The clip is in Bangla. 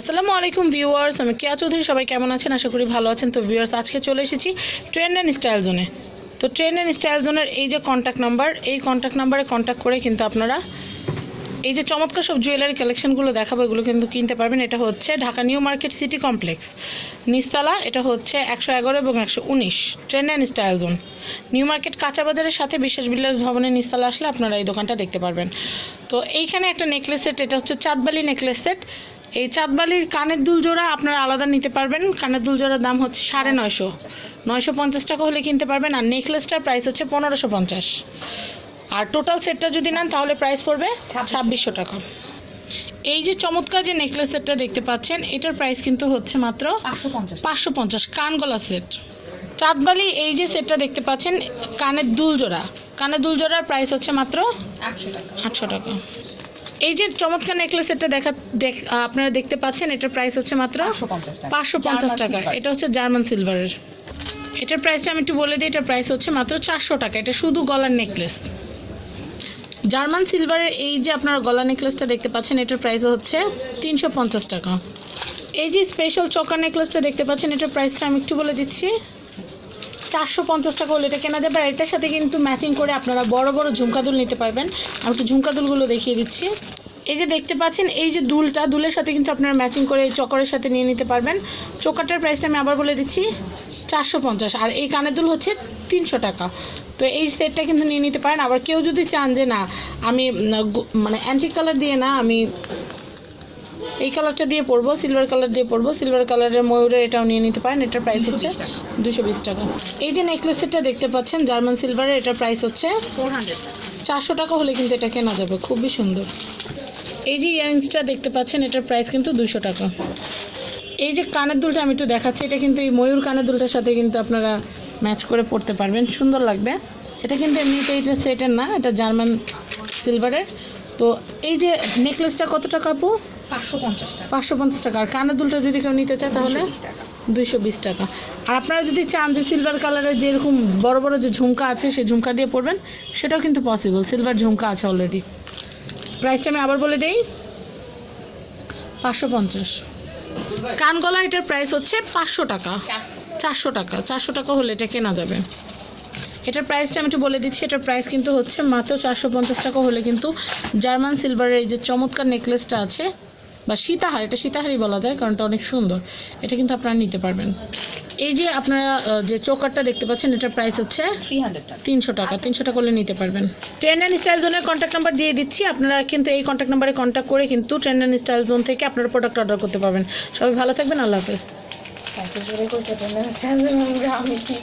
আসসালামু আলাইকুম ভিউয়ার্স, আমি কেয়া চৌধুরী, সবাই কেমন আছেন? আশা করি ভালো আছেন। তো ভিউয়ার্স, আজকে চলে এসেছি ট্রেন্ড অ্যান্ড স্টাইল জোনে। তো ট্রেন্ড অ্যান্ড স্টাইল জোনের এই যে কন্ট্যাক্ট নাম্বার এই কন্ট্যাক্ট নাম্বারে কন্ট্যাক্ট করে কিন্তু আপনারা এই যে চমৎকার সব জুয়েলারি কালেকশনগুলো দেখাবো, এগুলো কিন্তু কিনতে পারবেন। এটা হচ্ছে Dhaka new market city complex. নিস্তালা এটা হচ্ছে একশো এগারো এবং একশো উনিশ। Trend and style zone. New market কাঁচা বাজারের সাথে বিশ্বাস বিলাস ভবনের নিস্তালা আসলে আপনারা এই দোকানটা দেখতে পারবেন। তো এইখানে একটা নেকলেস সেট এটা হচ্ছে চাঁদবালি নেকলেস সেট এই চাঁদবালির কানের দুল জোড়া আপনারা আলাদা নিতে পারবেন। কানের দুল জোড়ার দাম হচ্ছে সাড়ে নয়শো। নয়শো পঞ্চাশ টাকা হলে কিনতে পারবেন আর নেকলেসটার প্রাইস হচ্ছে পনেরোশো পঞ্চাশ। আর টোটাল সেটটা যদি নেন তাহলে প্রাইস পড়বে ছাব্বিশশো। টাকা। এই যে চমৎকার যে নেকলেস সেটটা দেখতে পাচ্ছেন এটার প্রাইস কিন্তু হচ্ছে মাত্র পাঁচশো পঞ্চাশ। পাঁচশো পঞ্চাশ কানগলা সেট চাঁদবালি এই যে সেটটা দেখতে পাচ্ছেন কানের দুল জোড়া। কানের দুল জোড়ার প্রাইস হচ্ছে মাত্র আটশো টাকা। আটশো টাকা। এই যে চমৎকার নেকলেস সেটটা দেখা আপনারা দেখতে পাচ্ছেন এটার প্রাইস হচ্ছে মাত্র পাঁচশো পঞ্চাশ টাকা। এটা হচ্ছে জার্মান সিলভারের এটার প্রাইসটা আমি একটু বলে দিই এটার প্রাইস হচ্ছে মাত্র চারশো টাকা। এটা শুধু গলার নেকলেস জার্মান সিলভারের এই যে আপনারা গলা নেকলেসটা দেখতে পাচ্ছেন এটার প্রাইস হচ্ছে তিনশো পঞ্চাশ টাকা। এই যে স্পেশাল চকার নেকলেসটা দেখতে পাচ্ছেন এটার প্রাইসটা আমি একটু বলে দিচ্ছি। চারশো পঞ্চাশ টাকা হলে এটা কেনা যাবে। আর এটার সাথে কিন্তু ম্যাচিং করে আপনারা বড় বড় ঝুমকাদুল নিতে পারবেন। আমি একটু ঝুমকাদুলগুলো দেখিয়ে দিচ্ছি। এই যে দেখতে পাচ্ছেন, এই যে দুলটা, দুলের সাথে কিন্তু আপনারা ম্যাচিং করে এই চকরের সাথে নিয়ে নিতে পারবেন। চোকারটার প্রাইসটা আমি আবার বলে দিচ্ছি, চারশো পঞ্চাশ। আর এই কানের দুল হচ্ছে তিনশো টাকা। তো এই সেটটা কিন্তু নিয়ে নিতে পারেন। আবার কেউ যদি চান যে না, আমি মানে অ্যান্টিক কালার দিয়ে না, আমি এই কালারটা দিয়ে পরবো সিলভার কালার দিয়ে পরবো। সিলভার কালারের ময়ূরের এটাও নিয়ে নিতে পারেন এটার প্রাইস হচ্ছে দুশো বিশ টাকা। এই যে নেকলেস সেটটা দেখতে পাচ্ছেন জার্মান সিলভারের এটার প্রাইস হচ্ছে ফোর হান্ড্রেড চারশো টাকা হলে কিন্তু এটা কেনা যাবে খুবই সুন্দর। এই যে ইয়ারিংসটা দেখতে পাচ্ছেন এটার প্রাইস কিন্তু দুশো টাকা। এই যে কানের দুলটা আমি একটু দেখাচ্ছি এটা কিন্তু এই ময়ূর কানের দুলটার সাথে কিন্তু আপনারা ম্যাচ করে পড়তে পারবেন সুন্দর লাগবে। এটা কিন্তু এমনিতে এটা সেটের না এটা জার্মান সিলভারের তো এই যে নেকলেসটা কত টাকা আপু? পাঁচশো পঞ্চাশ টাকা। পাঁচশো পঞ্চাশ টাকা। আর কানের দুলটা যদি কেউ নিতে চায় তাহলে? দুইশো বিশ টাকা। আর আপনারা যদি চান যে সিলভার কালারের যেরকম বড় বড় যে ঝুমকা আছে সেই ঝুমকা দিয়ে পরবেন সেটাও কিন্তু পসিবল সিলভার ঝুমকা আছে অলরেডি প্রাইসটা আমি আবার বলে দেই। পাঁচশো পঞ্চাশ। কানগলা এটার প্রাইস হচ্ছে পাঁচশো টাকা। চারশো টাকা। চারশো টাকা হলে এটা কেনা যাবে। এটার প্রাইসটা আমি একটু বলে দিচ্ছি এটার প্রাইস কিন্তু হচ্ছে মাত্র চারশো পঞ্চাশ টাকা হলে কিন্তু জার্মান সিলভারের এই যে চমৎকার নেকলেসটা আছে বা সীতাহার এটা সীতাহারই বলা যায় কারণ এটা অনেক সুন্দর এটা কিন্তু আপনারা নিতে পারবেন। এই যে আপনারা যে চোকারটা দেখতে পাচ্ছেন এটার প্রাইস হচ্ছে থ্রি হান্ড্রেড তিনশো টাকা তিনশো টাকা করলে নিতে পারবেন। ট্রেন অ্যান্ড স্টাইল জোনের কন্ট্যাক্ট নাম্বার দিয়ে দিচ্ছি আপনারা কিন্তু এই কন্ট্যাক্ট নাম্বারে কন্ট্যাক্ট করে কিন্তু ট্রেন অ্যান্ড স্টাইল জোন থেকে আপনারা প্রোডাক্ট অর্ডার করতে পারবেন। সবাই ভালো থাকবেন আল্লাহ হাফেজ। আমি কি